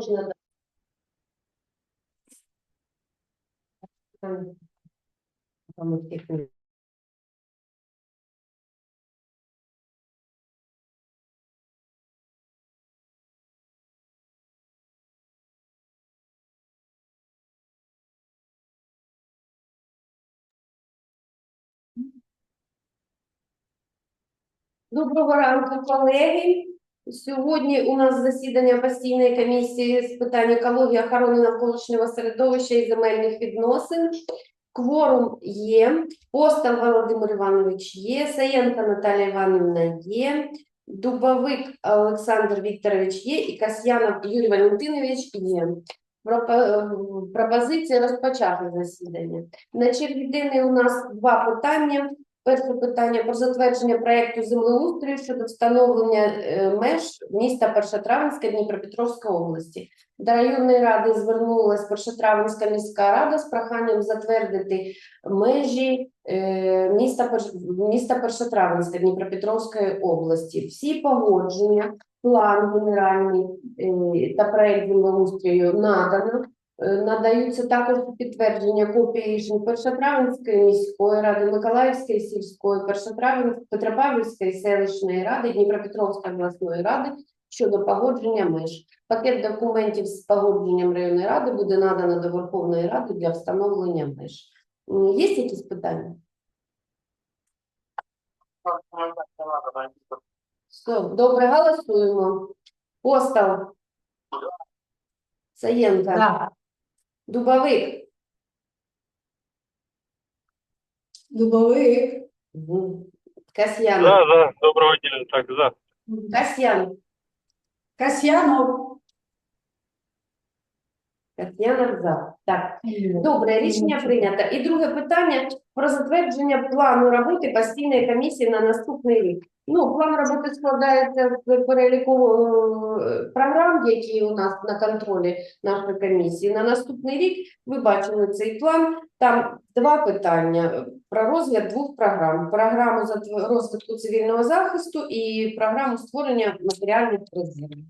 Не- Доброго ранку, колеги. Сьогодні у нас засідання постійної комісії з питань екології, охорони навколишнього середовища і земельних відносин. Кворум є. Постал Володимир Іванович є. Саєнка Наталія Іванівна є. Дубовик Олександр Вікторович є. І Касьянов Юрій Валентинович є. Пропозиція розпочати засідання. На черві денний у нас два питання. Перше питання про затвердження проекту землеустрою щодо встановлення е, меж міста Першотравенська Дніпропетровської області. До районної ради звернулася Першотравенська міська рада з проханням затвердити межі е, міста, міста Першотравенська Дніпропетровської області. Всі погодження, план генеральний е, та проект землеустрою надано. Е, Надаються також підтвердження копії рішень Першотравенської міської ради, Миколаївської сільської, Першотравенської, Петропавлівської селищної ради, Дніпропетровської обласної ради щодо погодження меж. Пакет документів з погодженням районної ради буде надано до Верховної Ради для встановлення меж. Є якісь питання? Все, добре, голосуємо. Постал. Саєнка. За. Дубовик. Дубовик. Касьян. За, за, доброго дня, так, за. Касьян. Касьянов. Касьянов за. Так. Добре, рішення прийнято. І друге питання про затвердження плану роботи постійної комісії на наступний рік. Ну, план роботи складається з переліку е, програм, які у нас на контролі нашої комісії. На наступний рік ви бачили цей план. Там два питання про розгляд двох програм: програму розвитку цивільного захисту і програму створення матеріальних резервів.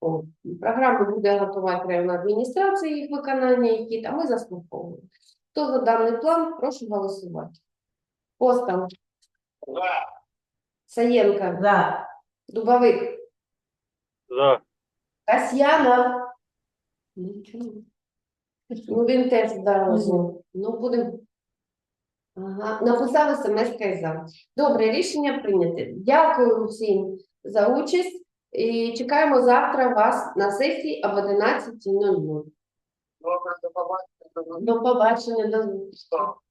О, Програму буде готувати районна адміністрація їх виконання, які там ми заслуховуємо. Хто за даний план, прошу голосувати. Постал, Саєнка, За. Дубовик, За. Нічого. Ну, він теж дорожній. Ну, будемо. Ага, написали смс і за. Добре, рішення прийняте. Дякую всім за участь і чекаємо завтра вас на сесії об 11.00. До побачення, до зустрічі.